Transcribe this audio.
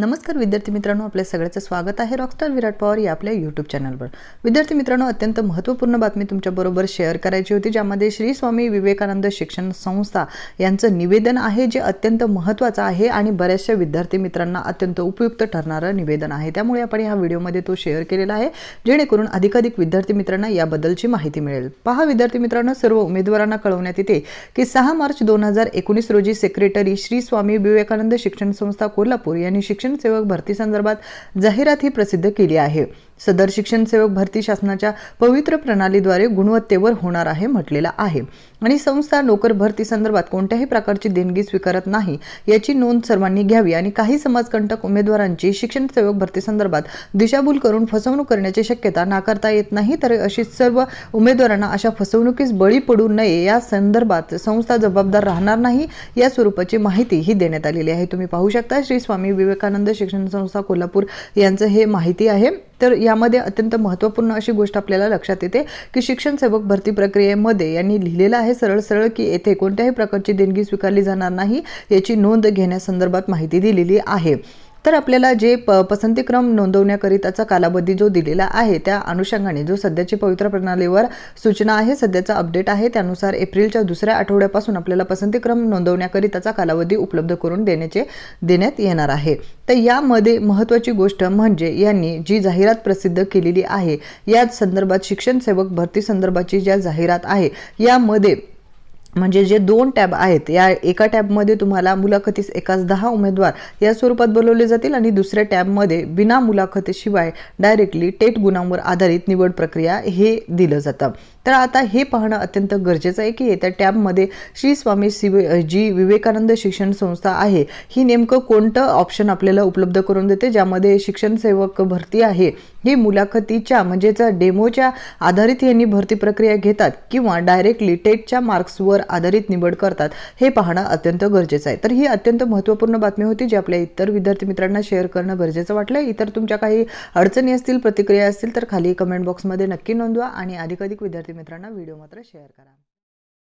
नमस्कार विद्यार्थी मित्रांनो आपल्या सगळ्याचं स्वागत आहे रॉकस्टार विराट पवार या आपल्या यूट्यूब चॅनलवर विद्यार्थी मित्रांनो अत्यंत महत्त्वपूर्ण बातमी तुमच्याबरोबर शेअर करायची होती ज्यामध्ये श्री स्वामी विवेकानंद शिक्षण संस्था यांचं निवेदन आहे जे अत्यंत महत्त्वाचं आहे आणि बऱ्याचशा विद्यार्थी मित्रांना अत्यंत उपयुक्त ठरणारं निवेदन आहे. त्यामुळे आपण ह्या व्हिडिओमध्ये तो शेअर केलेला आहे जेणेकरून अधिकाधिक विद्यार्थी मित्रांना याबद्दलची माहिती मिळेल. पहा विद्यार्थी मित्रांनो सर्व उमेदवारांना कळवण्यात येते की सहा मार्च दोन हजार एकोणीस रोजी सेक्रेटरी श्री स्वामी विवेकानंद शिक्षण संस्था कोल्हापूर यांनी शिक्षण सेवक भरतीसंदर्भात जाहिरातही जाहिरात ही प्रसिद्ध केली आहे. सदर शिक्षण सेवक भरती शासनाच्या पवित्र प्रणालीद्वारे गुणवत्तेवर होणार आहे म्हटलेलं आहे. आणि संस्था नोकर भरती संदर्भात कोणत्याही प्रकारची देणगी स्वीकारत नाही याची नोंद सर्वांनी घ्यावी आणि काही समाजकंटक उमेदवारांची शिक्षण सेवक भरती संदर्भात दिशाभूल करून फसवणूक करण्याची शक्यता नाकारता येत नाही तर अशी सर्व उमेदवारांना अशा फसवणुकीस बळी पडू नये या संदर्भात संस्था जबाबदार राहणार नाही या स्वरूपाची माहिती ही देण्यात आलेली आहे. तुम्ही पाहू शकता श्री स्वामी विवेकानंद शिक्षण संस्था कोल्हापूर यांचं हे माहिती आहे. तर यामध्ये अत्यंत महत्त्वपूर्ण अशी गोष्ट आपल्याला लक्षात येते की शिक्षण सेवक भरती प्रक्रियेमध्ये यांनी लिहिलेलं आहे सरळ सरळ की येथे कोणत्याही प्रकारची देणगी स्वीकारली जाणार नाही याची नोंद घेण्यासंदर्भात माहिती दिलेली आहे. तर आपल्याला जे प पसंतीक्रम नोंदवण्याकरिताचा कालावधी जो दिलेला आहे त्या अनुषंगाने जो सध्याची पवित्र प्रणालीवर सूचना आहे सध्याचा अपडेट आहे त्यानुसार एप्रिलच्या दुसऱ्या आठवड्यापासून आपल्याला पसंतीक्रम नोंदवण्याकरिताचा कालावधी उपलब्ध करून देण्याचे देण्यात येणार आहे. तर यामध्ये महत्त्वाची गोष्ट म्हणजे यांनी जी जाहिरात प्रसिद्ध केलेली आहे या संदर्भात शिक्षण सेवक भरती संदर्भाची ज्या जाहिरात आहे यामध्ये म्हणजे जे दोन टॅब आहेत या एका टॅबमध्ये तुम्हाला मुलाखतीस एकाच दहा उमेदवार या स्वरूपात बोलवले जातील आणि दुसऱ्या टॅबमध्ये बिना मुलाखतीशिवाय डायरेक्टली टेट गुणांवर आधारित निवड प्रक्रिया हे दिलं जातं. तर आता हे पाहणं अत्यंत गरजेचं आहे की येत्या टॅबमध्ये श्री स्वामी शिवे जी विवेकानंद शिक्षण संस्था आहे ही नेमकं कोणतं ऑप्शन आपल्याला उपलब्ध करून देते ज्यामध्ये शिक्षण सेवक भरती आहे ही मुलाखतीच्या म्हणजेच डेमोच्या आधारित यांनी भरती प्रक्रिया घेतात किंवा डायरेक्टली टेटच्या मार्क्सवर आधारित निवड करतात हे पाहणं अत्यंत गरजेचं आहे. तर ही अत्यंत महत्त्वपूर्ण बातमी होती जी आपल्या इतर विद्यार्थी मित्रांना शेअर करणं गरजेचं वाटलं इतर तुमच्या काही अडचणी असतील प्रतिक्रिया असतील तर खाली कमेंट बॉक्समध्ये नक्की नोंदवा आणि अधिकाधिक विद्यार्थी मित्रांना व्हिडिओ मात्र शेअर करा.